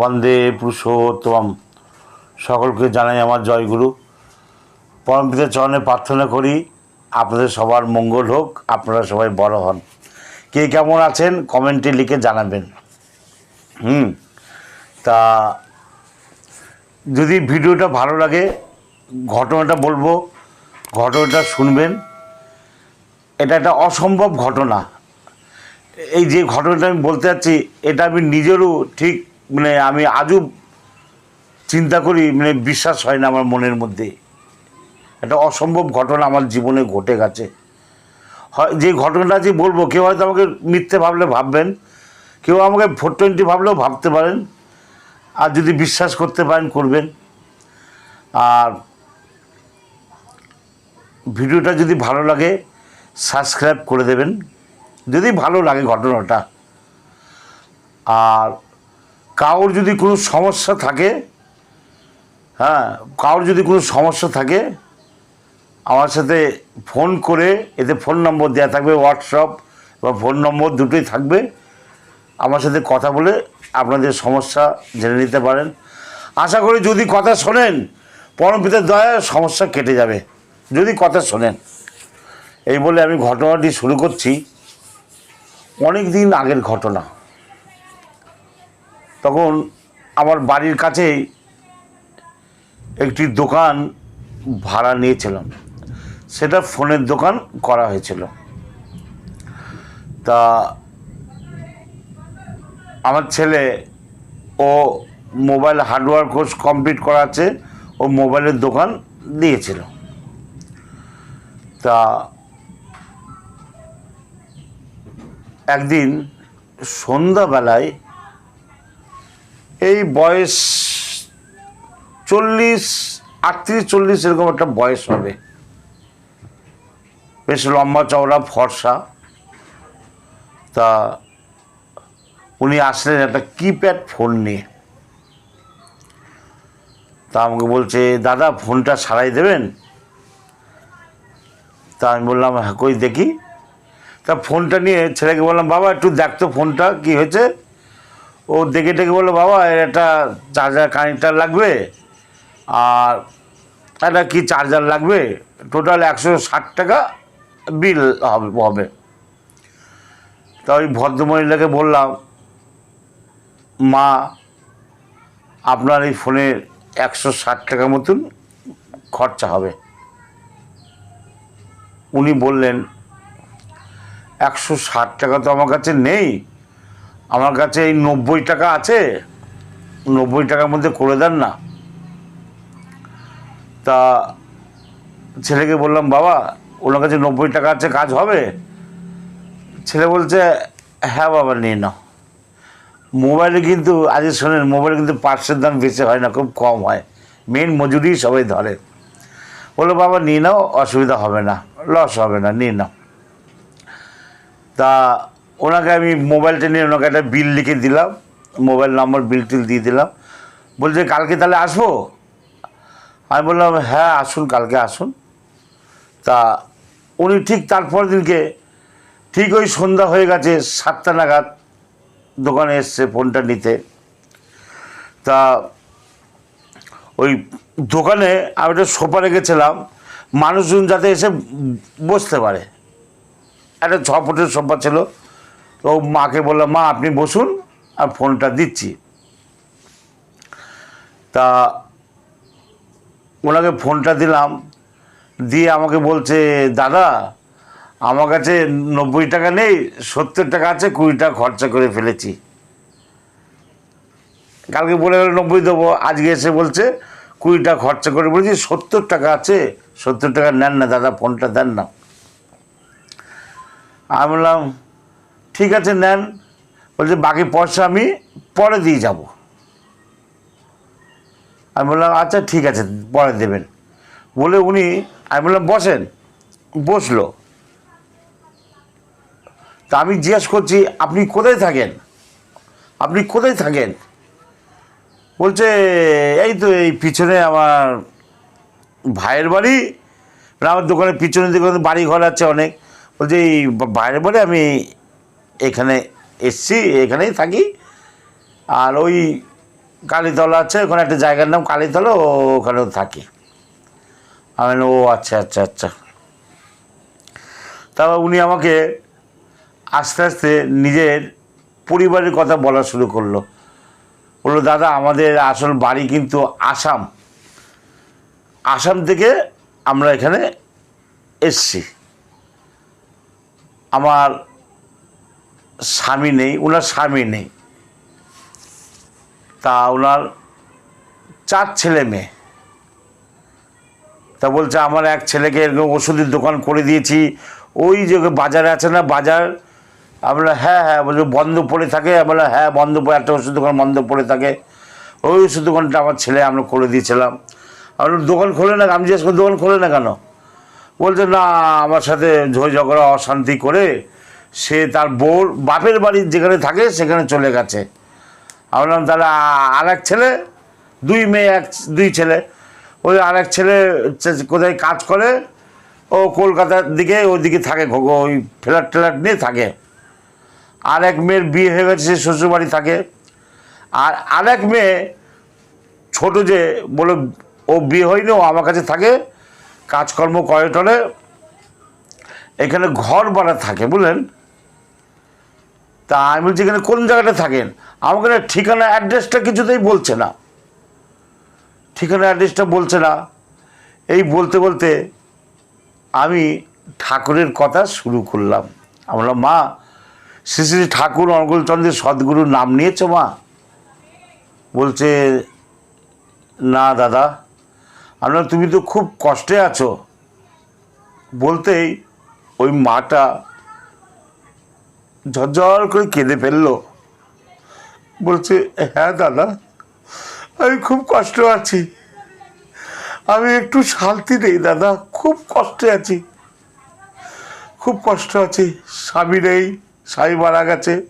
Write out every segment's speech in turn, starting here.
বন্দে পুরুষোত্তম সকলকে জানাই আমার জয়গুরু। পরমপিতা চরণে প্রার্থনা করি, আপনাদের সবার মঙ্গল হোক, আপনারা সবাই বড় হন। কে কেমন আছেন, কমেন্টে লিখে জানাবেন। হুম, তা যদি ভিডিওটা ভালো লাগে, ঘটনাটা বলব, ঘটনাটা শুনবেন। এটা একটা অসম্ভব ঘটনা। এই যে ঘটনাটা আমি বলতে চাচ্ছি এটা আমি নিজেরও ঠিক মানে আমি আজও চিন্তা করি মানে বিশ্বাস হয় না আমার মনের মধ্যে। একটা অসম্ভব ঘটনা আমার জীবনে ঘটে গেছে। হয়, যে ঘটনাটা যে বলব, কেউ হয়তো আমাকে মিথ্যে ভাবলে ভাববেন, কেউ আমাকে ফোর টোয়েন্টি ভাবলেও ভাবতে পারেন, আর যদি বিশ্বাস করতে পারেন, করবেন। আর ভিডিওটা যদি ভালো লাগে, সাবস্ক্রাইব করে দেবেন। যদি ভালো লাগে ঘটনাটা। আর কারোর যদি কোনো সমস্যা থাকে হ্যাঁ কারোর যদি কোনো সমস্যা থাকে, আমার সাথে ফোন করে, এতে ফোন নম্বর দেওয়া থাকবে, হোয়াটসঅ্যাপ বা ফোন নম্বর দুটোই থাকবে। আমার সাথে কথা বলে আপনাদের সমস্যা জেনে নিতে পারেন। আশা করি যদি কথা শোনেন, পরমপিতার দয়া সমস্যা কেটে যাবে। যদি কথা শোনেন, এই বলে আমি ঘটনাটি শুরু করছি। অনেক দিন আগের ঘটনা। তখন আমার বাড়ির কাছেই একটি দোকান ভাড়া নিয়েছিলাম। সেটা ফোনের দোকান করা হয়েছিল। তা আমার ছেলে ও মোবাইল হার্ডওয়্যার কোর্স কমপ্লিট করা আছে, ও মোবাইলের দোকান দিয়েছিল। তা একদিন সন্ধ্যাবেলায় এই বয়স চল্লিশ, আটত্রিশ, চল্লিশ এরকম একটা বয়স হবে। বেশ লম্বা চওড়া, ফর্সা। তা উনি আসলেন একটা কিপ্যাড ফোন নিয়ে। তা আমাকে বলছে, দাদা, ফোনটা সারাই দেবেন? তা আমি বললাম হ্যাঁ কই দেখি। তা ফোনটা নিয়ে ছেলেকে বললাম, বাবা, একটু দেখতো ফোনটা, কি হয়েছে? ও দেখে টেকে বলল, বাবা, এর একটা চার্জার কানেক্টার লাগবে আর একটা কি চার্জার লাগবে? টোটাল একশো ষাট টাকা বিল হবে হবে। তা ওই ভদ্রমহিলাকে বললাম, মা, আপনার এই ফোনের একশো ষাট টাকা মতন খরচা হবে। উনি বললেন, একশো ষাট টাকা তো আমার কাছে নেই। আমার কাছে এই নব্বই টাকা আছে, নব্বই টাকার মধ্যে করে দেন না। তা ছেলেকে বললাম, বাবা, ওনার কাছে নব্বই টাকা আছে, কাজ হবে? ছেলে বলছে হ্যাঁ বাবা, নিয়ে নাও। মোবাইলে কিন্তু, আজ শোনেন, মোবাইলে কিন্তু পার্সের দাম বেশি হয় না, খুব কম হয়। মেন মজুরি সবাই ধরে। বলল, বাবা, নিয়ে নাও, অসুবিধা হবে না, লস হবে না, নিয়ে নাও। তা ওনাকে আমি মোবাইলটা নিয়ে ওনাকে একটা বিল লিখে দিলাম, মোবাইল নম্বর, বিল টিল দিয়ে দিলাম। বলছে, কালকে তাহলে আসব? আমি বললাম হ্যাঁ আসুন, কালকে আসুন। তা উনি ঠিক তারপর দিনকে, ঠিক ওই সন্ধ্যা হয়ে গেছে, সাতটা নাগাদ দোকানে এসছে ফোনটা নিতে। তা ওই দোকানে আমি একটা সোফা রেখেছিলাম, মানুষজন যাতে এসে বসতে পারে। একটা ছ ফুটের সোফা ছিল তো মাকে বললাম, মা, আপনি বসুন, আর ফোনটা দিচ্ছি। তা ওনাকে ফোনটা দিলাম, দিয়ে আমাকে বলছে, দাদা, আমার কাছে নব্বই টাকা নেই, সত্তর টাকা আছে, কুড়ি টাকা খরচা করে ফেলেছি। কালকে বলে গেল, নব্বই দেবো। আজকে এসে বলছে, কুড়ি টাকা খরচা করে বলেছি, সত্তর টাকা আছে, সত্তর টাকা নেন না, দাদা, ফোনটা দেন না। আমি বললাম ঠিক আছে, নেন। বলছে, বাকি পয়সা আমি পরে দিয়ে যাব। আমি বললাম আচ্ছা ঠিক আছে, পরে দেবেন। বলে উনি, আমি বললাম, বসেন। বসল। তা আমি জিজ্ঞেস করছি, আপনি কোথায় থাকেন? আপনি কোথায় থাকেন? বলছে, এই তো এই পিছনে আমার ভাইয়ের বাড়ি। আমার দোকানের পিছনে দিকে বাড়ি ঘর আছে অনেক। বলছে, এই ভাইয়ের বাড়ি আমি এখানে এসছি, এখানেই থাকি। আর ওই কালীতলা আছে, ওখানে একটা জায়গার নাম কালীতলা, ও ওখানেও থাকি। আমি ও আচ্ছা আচ্ছা আচ্ছা। তারপর উনি আমাকে আস্তে আস্তে নিজের পরিবারের কথা বলা শুরু করল। বলল, দাদা, আমাদের আসল বাড়ি কিন্তু আসাম। আসাম থেকে আমরা এখানে এসছি। আমার স্বামী নেই ওনার স্বামী নেই। তা ওনার চার ছেলে মেয়ে। তা বলছে, আমার এক ছেলেকে এরকম ওষুধের দোকান করে দিয়েছি। ওই যে বাজারে আছে না, বাজার? আমরা হ্যাঁ হ্যাঁ। বলছে, বন্ধ পড়ে থাকে। আমরা হ্যাঁ বন্ধ পড়ে, একটা ওষুধ দোকান বন্ধ পড়ে থাকে। ওই ওষুধ দোকানটা আমার ছেলে, আমরা করে দিয়েছিলাম। আমরা দোকান খোলে না? আমি জিজ্ঞেস করি, দোকান খোলে না কেন? বলছে, না, আমার সাথে ঝই ঝগড়া, অশান্তি করে সে তার বউর বাপের বাড়ি যেখানে থাকে সেখানে চলে গেছে। আমি বললাম, তাহলে আর এক ছেলে, দুই মেয়ে, এক, দুই ছেলে। ওই আর এক ছেলে কোথায় কাজ করে, ও কলকাতার দিকে, ওইদিকে থাকে ওই ফ্ল্যাট ট্ল্যাট নিয়ে থাকে। আর এক মেয়ের বিয়ে হয়ে গেছে, সে শ্বশুরবাড়ি থাকে। আর আর এক মেয়ে ছোট যে, বলে ও বিয়ে হয়নি, ও আমার কাছে থাকে, কাজকর্ম করে টরে। এখানে ঘর ভাড়া থাকে, বুঝলেন? তা আমি বলছি এখানে কোন জায়গাটা থাকেন? আমাকে না ঠিকানা অ্যাড্রেসটা কিছুতেই বলছে না। ঠিকানা অ্যাড্রেসটা বলছে না। এই বলতে বলতে আমি ঠাকুরের কথা শুরু করলাম। আমরা মা, শ্রী শ্রী ঠাকুর অনুকূলচন্দ্রের সদ্গুরুর নাম নিয়েছো মা? বলছে, না দাদা, আমরা তুমি তো খুব কষ্টে আছো। বলতেই ওই মাটা ঝরঝর করে কেঁদে ফেলল। বলছে হ্যাঁ দাদা, আমি খুব কষ্ট আছি। আমি একটু শান্তি নেই দাদা, খুব কষ্টে আছি। খুব কষ্ট আছি, স্বামী নেই, স্বামী মারা গেছে।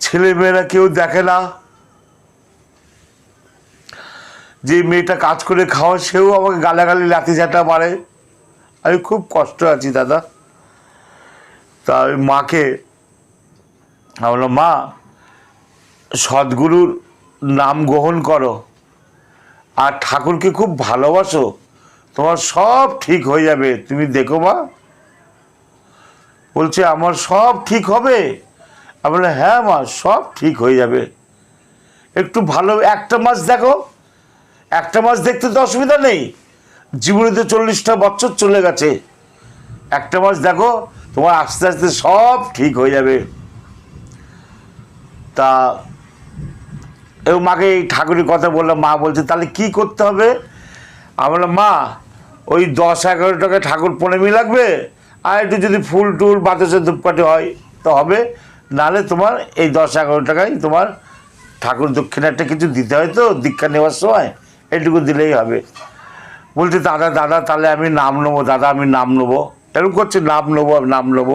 ছেলেমেয়েরা কেউ দেখে না। যে মেয়েটা কাজ করে খাওয়া সেও আমাকে গালাগালি লাথি ঝাঁটা মারে। আমি খুব কষ্ট আছি দাদা। তা ওই মাকে আমি বললাম মা, সদ্গুরুর নাম গ্রহণ করো আর ঠাকুরকে খুব ভালোবাসো। তোমার সব ঠিক হয়ে যাবে। তুমি দেখো, মা। বলছে, আমার সব ঠিক হবে? আমি বললাম হ্যাঁ মা, সব ঠিক হয়ে যাবে। একটু ভালো, একটা মাস দেখো। একটা মাস দেখতে তো অসুবিধা নেই। জীবনে তো চল্লিশটা বছর চলে গেছে। একটা মাস দেখো তোমার আস্তে আস্তে সব ঠিক হয়ে যাবে। তা, এবং মাকে এই ঠাকুরের কথা বললাম, মা বলছে, তাহলে কি করতে হবে? আমি বললাম, মা, ওই দশ এগারো টাকা ঠাকুর পনেমি লাগবে, আর একটু যদি ফুল টুল বাতাসের ধূপকাঠি হয় তো হবে। নাহলে তোমার এই দশ এগারো টাকায় তোমার ঠাকুর দক্ষিণাটা কিছু দিতে হয় তো, দীক্ষা নেওয়ার সময়, এটুকু দিলেই হবে। বলছে, দাদা দাদা, তাহলে আমি নাম নেব, দাদা, আমি নাম নেব। এরকম করছে, নাম নেব নাম নেব।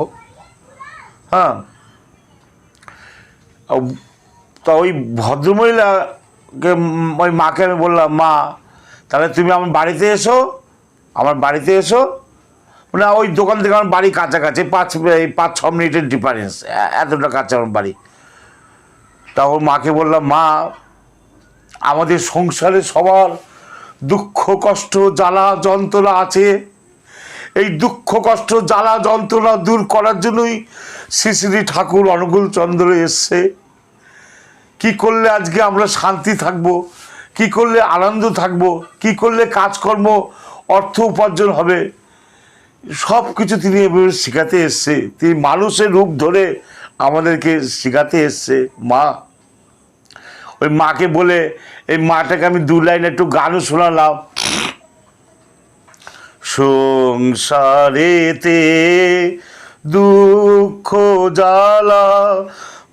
হ্যাঁ? তা ওই ভদ্রমহিলাকে ওই মাকে আমি বললাম, মা, তাহলে তুমি আমার বাড়িতে এসো, আমার বাড়িতে এসো। না, ওই দোকান থেকে আমার বাড়ি কাছাকাছি, পাঁচ, এই পাঁচ, ছ মিনিটের ডিফারেন্স এতটা কাছে আমার বাড়ি। তা ওর মাকে বললাম, মা, আমাদের সংসারে সবার দুঃখ, কষ্ট, জ্বালা, যন্ত্রণা আছে। এই দুঃখ, কষ্ট, জ্বালা, যন্ত্রণা দূর করার জন্যই শ্রী শ্রী ঠাকুর অনুকূল চন্দ্র এসছে। কি করলে আজকে আমরা শান্তি থাকব? কি করলে আনন্দ থাকব? কি করলে কাজকর্ম, অর্থ উপার্জন হবে? সব কিছু তিনি এভাবে শেখাতে এসছে। তিনি মানুষের রূপ ধরে আমাদেরকে শেখাতে এসছে। মা, ওই মাকে বলে, এই মাটাকে আমি দু লাইন একটু গানও শোনালাম। সংসারেতে দুঃখ জ্বালা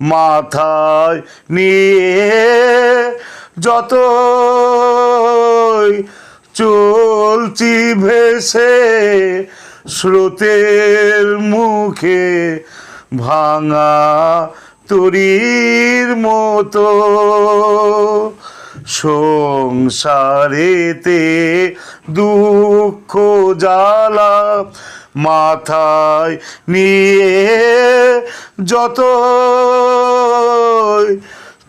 মাথায় নিয়ে যত চলছি ভেসে স্রোতের মুখে ভাঙা তরির মতো সংসারেতে দুঃখ জ্বালা মাথায় নিয়ে যত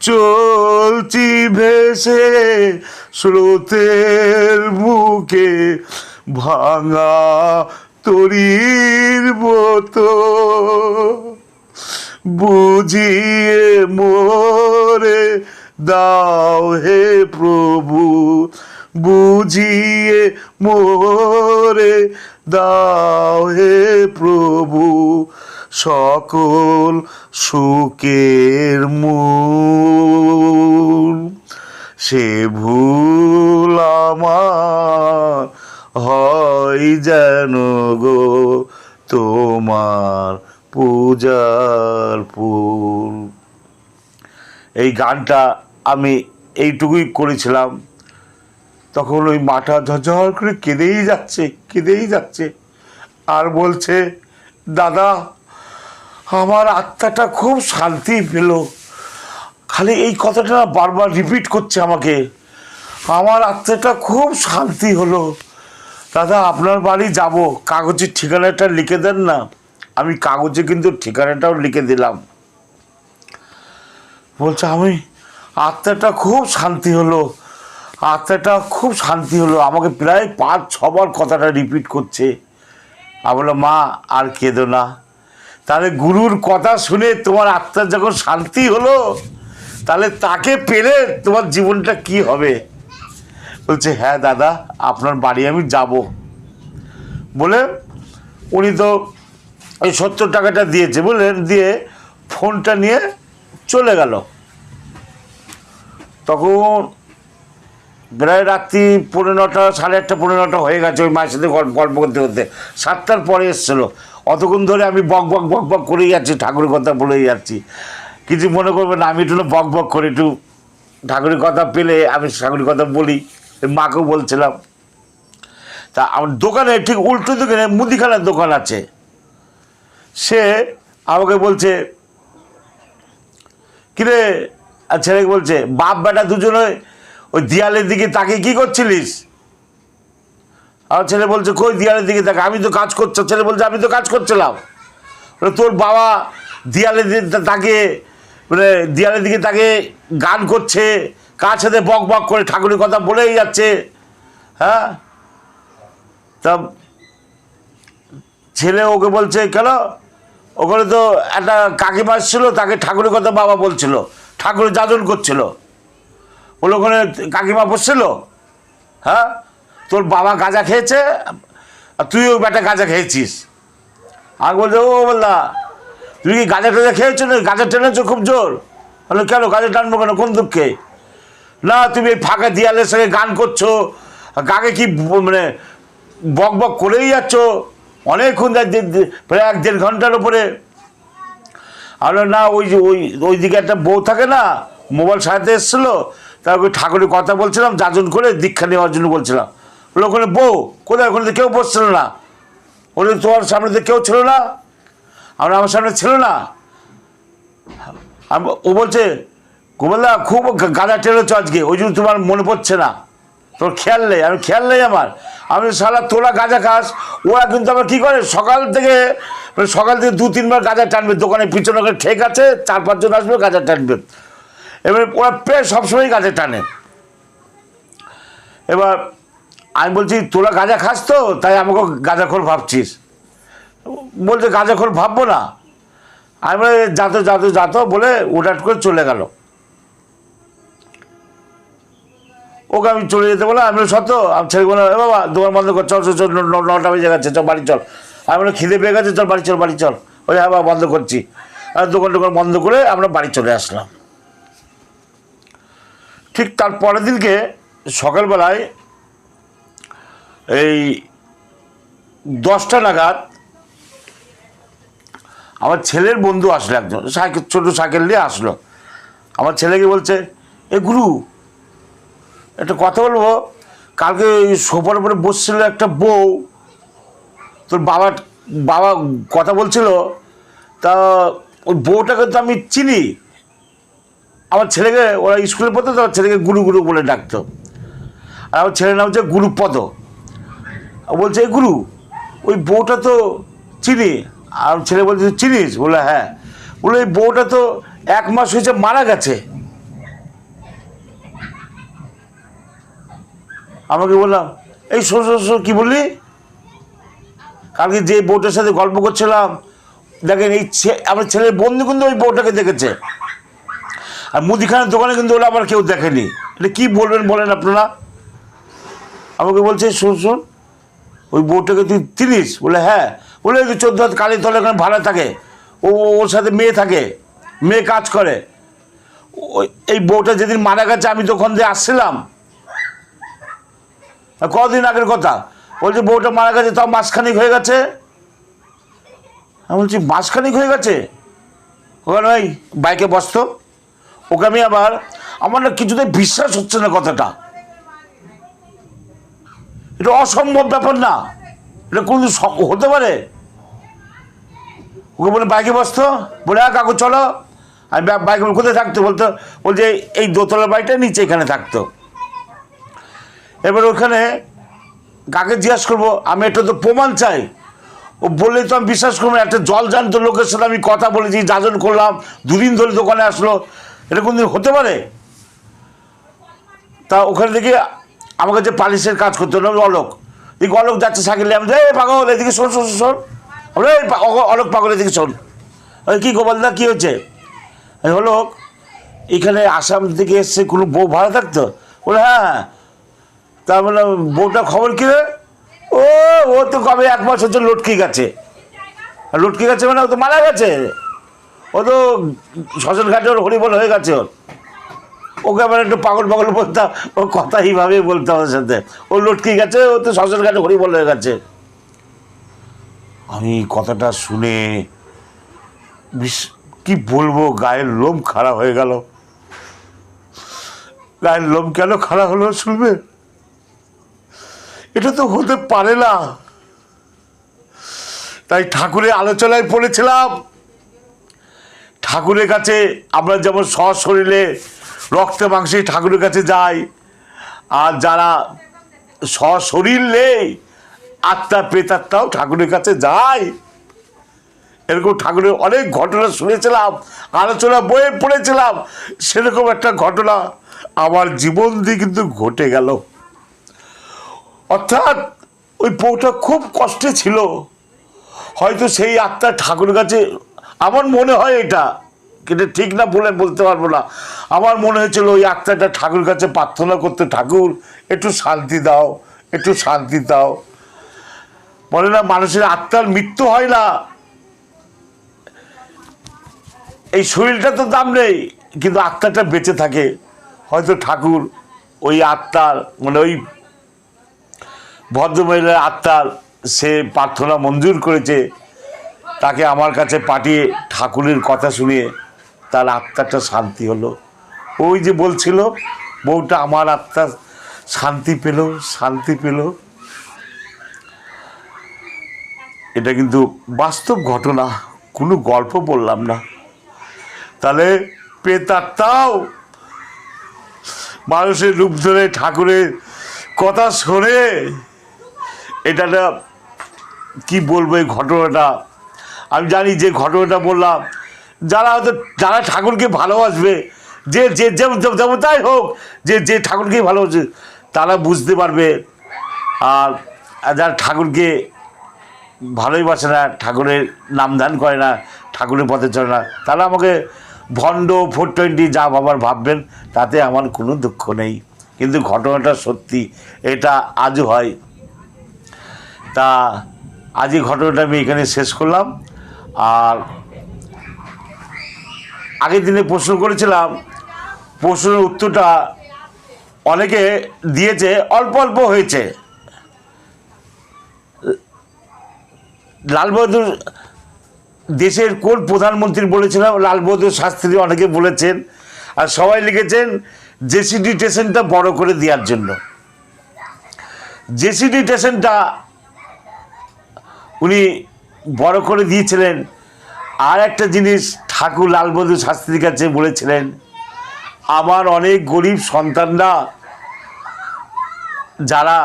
চলছি ভেসে স্রোতের বুকে ভাঙা তরির মতো বুঝিয়ে মোরে দাও হে প্রভু, বুঝিয়ে মোরে। দাও হে প্রভু, সকল সুখের মূল। সে ভুল আমার হয় যেন গো, তোমার পূজার ফুল। এই গানটা আমি এইটুকুই করেছিলাম। তখন ওই মাটা ঝরঝর করে কেঁদেই যাচ্ছে কেঁদেই যাচ্ছে। আর বলছে, দাদা, আমার আত্মাটা খুব শান্তি পেল। খালি এই কথাটা বারবার রিপিট করছে আমাকে। আমার আত্মাটা খুব শান্তি হলো। দাদা, আপনার বাড়ি যাব। কাগজের ঠিকানাটা লিখে দেন না। আমি কাগজে কিন্তু ঠিকানাটাও লিখে দিলাম। বলছে, আমি আত্মাটা খুব শান্তি হলো। আত্মাটা খুব শান্তি হলো। আমাকে প্রায় পাঁচ, ছবার কথাটা রিপিট করছে। আমি বললাম, মা, আর কেঁদো না। তাহলে গুরুর কথা শুনে তোমার আত্মার যখন শান্তি হলো, তাহলে তাকে পেলে তোমার জীবনটা কি হবে? বলছে হ্যাঁ দাদা, আপনার বাড়ি আমি যাব। বলে উনি তো ওই সত্তর টাকাটা দিয়েছে। বললেন, দিয়ে ফোনটা নিয়ে চলে গেল। তখন প্রায় রাত্রি পনেরো নটা, সাড়ে আটটা পনেরো নটা হয়ে গেছে ওই মায়ের সাথে গল্প গল্প করতে করতে। সাতটার পরে এসেছিল। অতক্ষণ ধরে আমি বক বক বক বক করেই যাচ্ছি, ঠাকুরের কথা বলেই যাচ্ছি। কিছু মনে করবে না, আমি একটু বক বক করে একটু ঠাকুরের কথা পেলে আমি ঠাকুরের কথা বলি মাকেও বলছিলাম। তা আমার দোকানে ঠিক উল্টো দোকানে মুদিখানার দোকান আছে। সে আমাকে বলছে, কিরে আর ছেলেকে বলছে, বাপ বেটা দুজনে ওই দেয়ালের দিকে তাকে কি করছিলিস? আর ছেলে বলছে, কই দেয়ালের দিকে তাকে? আমি তো কাজ করছি ছেলে বলছে, আমি তো কাজ করছিলাম। তোর বাবা দেয়ালের দিকে তাকে মানে দেয়ালের দিকে তাকে গান করছে, কার সাথে বক বক করে ঠাকুরের কথা বলেই যাচ্ছে। হ্যাঁ? তা ছেলে ওকে বলছে, কেন? ওখানে তো একটা কাকিমা ছিল তাকে ঠাকুরের কথা বাবা বলছিল। ঠাকুরের যাজন করছিল। বলে ওখানে কাকিমা বসছিল হ্যাঁ? তোর বাবা গাঁজা খেয়েছে, আর তুইও বেটা গাঁজা খেয়েছিস। আমি বলছে, ও বললা তুমি কি গাঁজা টাজা খেয়েছো না গাঁজা টেনেছো খুব জোর? বলে, কেন গাঁজা টানবো কেন? কোন দুঃখে? না, তুমি এই ফাঁকা দেয়ালের সঙ্গে গান করছ কাকে কি মানে বক বক করেই যাচ্ছ? অনেকক্ষণ প্রায় এক দেড় ঘণ্টার উপরে আর না, ওই যে, ওই ওই দিকে একটা বউ থাকে না, মোবাইল সারাতে এসেছিল, তার ওই ঠাকুরের কথা বলছিলাম, যাজন করে দীক্ষা নেওয়ার জন্য বলছিলাম। বলে, ওখানে বউ, কোথায়? ওখানে তো কেউ বসছিল না। ওখানে তোমার সামনে তো কেউ ছিল না? আমরা আমার সামনে ছিল না। ও বলছে, গোপালদা, খুব গাঁদা টেনেছ আজকে, ওই জন্য তোমার মনে পড়ছে না। তোর খেয়াল নেই, আমি খেয়াল নেই আমার। আমি সারা তোলা গাঁজা খাস, ওরা কিন্তু আবার কী করে? সকাল থেকে মানে সকাল থেকে দু, তিনবার গাঁজা টানবে। দোকানের পিছনে ঠেক আছে, চার, পাঁচজন আসবে, গাঁজা টানবে। এবার ওরা প্রায় সবসময় গাঁজা টানে। এবার আমি বলছি, তোরা গাঁজা খাস তো? তাই আমাকে গাঁজাখোর ভাবছিস। বলছে, গাঁজাখোর ভাববো না। আমি বলে যাতো যাতো যাতো বলে উঠাট করে চলে গেল। ওকে আমি চলে যেতে বলে আমি সত্য, আমি ছেলে বলে বাবা, দোকান বন্ধ কর, চল চল নটা বেজে গেছে, চল, বাড়ি চল। আমি বলে খিদে পেয়ে গেছে, চল, বাড়ি চল বাড়ি চল। ওই হ্যাঁ বাবা, বন্ধ করছি। আর দোকান টোকান বন্ধ করে আমরা বাড়ি চলে আসলাম। ঠিক তার পরের দিনকে সকালবেলায় এই দশটা নাগাদ আমার ছেলের বন্ধু আসলো একজন, সাইকেল, ছোটো সাইকেল নিয়ে আসলো। আমার ছেলেকে বলছে, এ গুরু একটা কথা বলব? কালকে ওই সোফার উপরে বসছিল একটা বউ। তোর বাবা বাবা কথা বলছিল, তা ওই বউটাকে তো আমি চিনি। আমার ছেলেকে, ওরা স্কুলে পড়তো, তো ছেলেকে গুরু গুরু বলে ডাকতো। আর আমার ছেলের নাম হচ্ছে গুরুপদ। বলছে "এ গুরু, ওই বউটা তো চিনি। আর ছেলে বলছে, "তুই চিনিস? বলে হ্যাঁ। বলে ওই বউটা তো এক মাস হয়েছে মারা গেছে। আমাকে বললাম, এই শোন শোন কী বললি? কালকে যে বউটার সাথে গল্প করছিলাম, দেখেন এই আমার ছেলের বন্ধু কিন্তু ওই বউটাকে দেখেছে। আর মুদিখানার দোকানে কিন্তু ওরা আবার কেউ দেখেনি। এটা কী বলবেন বলেন আপনারা? আমাকে বলছে, শোন শোন, ওই বউটাকে তুই চিনিস? বলে হ্যাঁ। বলে, ওই চোদ্দ হাত কালী তলে ওখানে ভাড়া থাকে। ও ওর সাথে মেয়ে থাকে। মেয়ে কাজ করে। ওই এই বউটা যেদিন মারা গেছে, আমি তো ওখান দিয়ে আসছিলাম কদিন আগের কথা? বলছে, বউটা মারা গেছে, তাও মাসখানিক হয়ে গেছে। আমি বলছি, মাসখানিক হয়ে গেছে? ওখানে ওই বাইকে বসতো। ওকে আমি আবার, আমার না কিছুতে বিশ্বাস হচ্ছে না কথাটা। এটা অসম্ভব ব্যাপার না। এটা কোনো হতে পারে। ওকে বলে, বাইকে বসতো? বলে হ্যাঁ কাকু, চলো। আমি বাইকে কোথায় থাকতো? বলতো, বলছে, এই দোতলা বাড়িটা নিচে এখানে থাকতো। এবার ওখানে কাকে জিজ্ঞাসা করব? আমি একটা তো প্রমাণ চাই। ও বললেই তো আমি বিশ্বাস করব। একটা জল জানতো লোকের সাথে আমি কথা বলেছি, যাজন করলাম, দুদিন ধরে দোকানে আসলো। এটা কোনদিন হতে পারে? তা ওখানে দেখি আমাকে যে পালিশের কাজ করতে হলো অলোক। দেখি অলোক যাচ্ছে সাইকেলে আমি এই পাগল, এদিকে শোন শোন শোন আমরা এই অলোক পাগল, এদিকে শোন। ওই কী গোপালদা কী হচ্ছে? অলোক, এখানে আসাম থেকে এসছে কোনো বউ ভাড়া থাকতো? বলে হ্যাঁ। তা বললাম বউটা খবর কী রে? ও ও তো কবে এক মাস হচ্ছে লটকে গেছে। লটকে গেছে মানে ও তো মারা গেছে। ও তো শ্মশান ঘাটে ওর হরিবল হয়ে গেছে ওর। ওকে আবার একটু পাগল পাগল বলতাম ও কথা এইভাবে বলতাম ওর সাথে। ও লটকে গেছে, ও তো শ্মশান ঘাটে হরিবল হয়ে গেছে। আমি কথাটা শুনে বিশ- কি বলব, গায়ের লোম খারাপ হয়ে গেল। গায়ের লোম কেন খারাপ হলো শুনবে? এটা তো হতে পারে না। তাই ঠাকুরের আলোচনায় পড়েছিলাম। ঠাকুরের কাছে আমরা যেমন সশরীরে রক্তে মাংসে ঠাকুরের কাছে যাই, আর যারা সশরীর নেই, আত্মা প্রেতাত্মাও ঠাকুরের কাছে যায়। এরকম ঠাকুরের অনেক ঘটনা শুনেছিলাম, আলোচনা বইয়ে পড়েছিলাম, সেরকম একটা ঘটনা আমার জীবন দিয়ে কিন্তু ঘটে গেল। অর্থাৎ ওই বউটা খুব কষ্টে ছিল। হয়তো সেই আত্মা ঠাকুরের কাছে, আমার মনে হয় এটা, কিন্তু ঠিক না বলে বলতে পারব না। আমার মনে হয়েছিল ওই আত্মাটা ঠাকুর কাছে প্রার্থনা করতে, ঠাকুর, একটু শান্তি দাও, একটু শান্তি দাও। বলে না, মানুষের আত্মার মৃত্যু হয় না। এই শরীরটা তো দাম নেই, কিন্তু আত্মাটা বেঁচে থাকে। হয়তো ঠাকুর ওই আত্মার মানে ওই ভদ্রমহিলার আত্মার সে প্রার্থনা মঞ্জুর করেছে, তাকে আমার কাছে পাঠিয়ে ঠাকুরের কথা শুনিয়ে তার আত্মাটা শান্তি হলো। ওই যে বলছিল, বউটা আমার আত্মা শান্তি পেল শান্তি পেল। এটা কিন্তু বাস্তব ঘটনা, কোনো গল্প বললাম না। তাহলে পেতাত্মাও মানুষের রূপ ধরে ঠাকুরের কথা শোনে। এটা কি বলব এই ঘটনাটা? আমি জানি যে ঘটনাটা বললাম, যারা হয়তো, যারা ঠাকুরকে ভালোবাসবে, যে যে যেমন তাই হোক, যে যে ঠাকুরকে ভালোবাসে, তারা বুঝতে পারবে। আর যারা ঠাকুরকে ভালোই বাসে না, ঠাকুরের নাম ধ্যান করে না, ঠাকুরের পথে চলে না, তারা আমাকে ভণ্ড ফোর টোয়েন্টি যা বাবার ভাববেন, তাতে আমার কোনো দুঃখ নেই। কিন্তু ঘটনাটা সত্যি, এটা আজও হয়। তা আজই ঘটনাটা আমি এখানে শেষ করলাম। আর আগের দিনে প্রশ্ন করেছিলাম, প্রশ্নের উত্তরটা অনেকে দিয়েছে, অল্প অল্প হয়েছে। লাল বাহাদুর দেশের কোন প্রধানমন্ত্রী বলেছিলাম? লাল বাহাদুর শাস্ত্রী অনেকে বলেছেন, আর সবাই লিখেছেন, জেসিডি স্টেশনটা বড় করে দেওয়ার জন্য। জেসিডি স্টেশনটা উনি বড় করে দিয়েছিলেন। আর একটা জিনিস ঠাকুর লাল বাহাদুর শাস্ত্রীর কাছে বলেছিলেন, আমার অনেক গরিব সন্তানরা যারা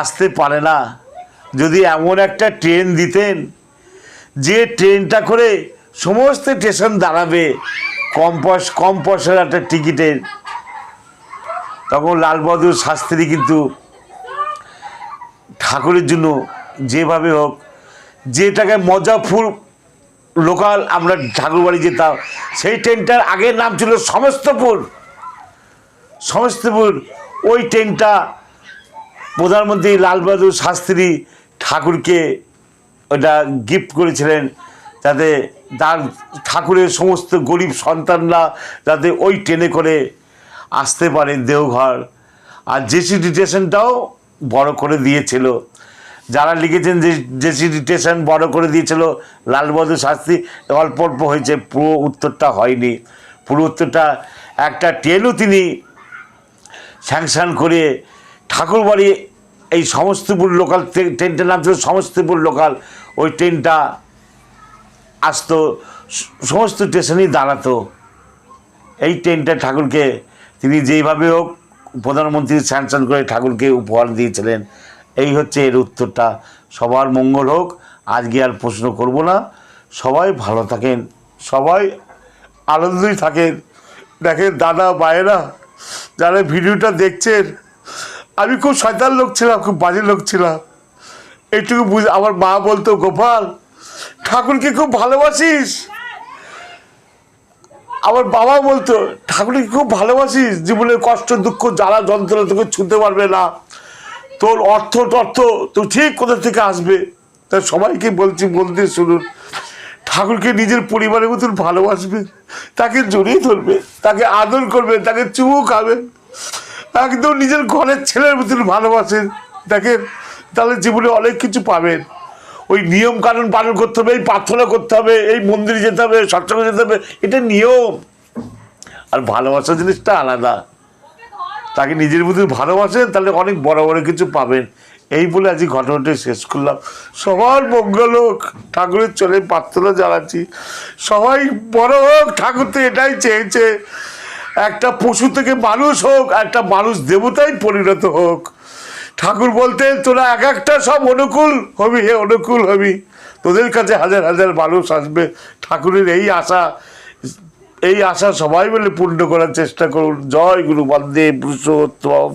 আসতে পারে না, যদি এমন একটা ট্রেন দিতেন, যে ট্রেনটা করে সমস্ত স্টেশন দাঁড়াবে, কম পয়সা, কম পয়সার একটা টিকিটের। তখন লাল বাহাদুর শাস্ত্রী কিন্তু ঠাকুরের জন্য যেভাবে হোক যে টাকায় মজাফুর লোকাল আমরা ঠাকুরবাড়ি যেতাম, সেই ট্রেনটার আগের নাম ছিল সমস্তপুর। সমস্তপুর, ওই ট্রেনটা প্রধানমন্ত্রী লাল বাহাদুর শাস্ত্রী ঠাকুরকে ওটা গিফট করেছিলেন, যাতে তার ঠাকুরের সমস্ত গরিব সন্তানরা যাতে ওই ট্রেনে করে আসতে পারে দেওঘর। আর জেসি ডিটেশনটাও বড় করে দিয়েছিল। যারা লিখেছেন যে জেসি ডিটেশন বড় করে দিয়েছিল লাল বাহাদুর শাস্ত্রী, অল্প অল্প হয়েছে, পুরো উত্তরটা হয়নি। পুরো উত্তরটা একটা ট্রেনও তিনি স্যাংশন করে ঠাকুরবাড়ি এই সমস্তপুর লোকাল ট্রে- ট্রেনটার নাম ছিল সমস্তপুর লোকাল ওই ট্রেনটা আসতো, সমস্ত স্টেশনেই দাঁড়াতো। এই ট্রেনটা ঠাকুরকে, তিনি যেইভাবে হোক প্রধানমন্ত্রী স্যাংশন করে ঠাকুরকে উপহার দিয়েছিলেন। এই হচ্ছে এর উত্তরটা। সবার মঙ্গল হোক, আজকে আর প্রশ্ন করব না। সবাই ভালো থাকেন, সবাই আনন্দই থাকেন। দেখেন দাদা মায়েরা যারা ভিডিওটা দেখছেন, আমি খুব শয়তান লোক ছিলাম, খুব বাজে লোক ছিলাম। এইটুকু বুঝ, আমার মা বলতো, গোপাল, ঠাকুরকে খুব ভালোবাসিস? আমার বাবা বলতো, ঠাকুরকে খুব ভালোবাসিস, জীবনের কষ্ট, দুঃখ, জ্বালা, যন্ত্রণা তোকে ছুঁতে পারবে না। তোর অর্থ টর্থ তো ঠিক কোথা থেকে আসবে? তা সবাইকে বলছি বলতে শুনুন। ঠাকুরকে নিজের পরিবারের মতন ভালোবাসবে, তাকে জড়িয়ে ধরবে, তাকে আদর করবে, তাকে চুমু খাবে, একদম নিজের ঘরের ছেলের মতন ভালোবাসেন তাকে তাহলে জীবনে অনেক কিছু পাবেন। ওই নিয়ম কানুন পালন করতে হবে, এই প্রার্থনা করতে হবে, এই মন্দিরে যেতে হবে, সৎসঙ্গে যেতে হবে, এটা নিয়ম। আর ভালোবাসা জিনিসটা আলাদা। তাকে নিজের মধ্যে ভালোবাসেন, তাহলে অনেক বড় বড় কিছু পাবেন। এই বলে আজকে ঘটনাটি শেষ করলাম। সবার মঙ্গল হোক ঠাকুরের চলে প্রার্থনা জানাচ্ছি। সবাই বড় হোক, ঠাকুর তো এটাই চেয়েছে। একটা পশু থেকে মানুষ হোক, একটা মানুষ দেবতাই পরিণত হোক। ঠাকুর বলতেন, তোরা এক একটা সব অনুকূল হবি, হে অনুকূল হবি। তোদের কাছে হাজার হাজার মানুষ আসবে। ঠাকুরের এই আশা এই আশা সবাই মিলে পূর্ণ করার চেষ্টা করুন। জয় গুরু বন্দে পুরুষোত্তম।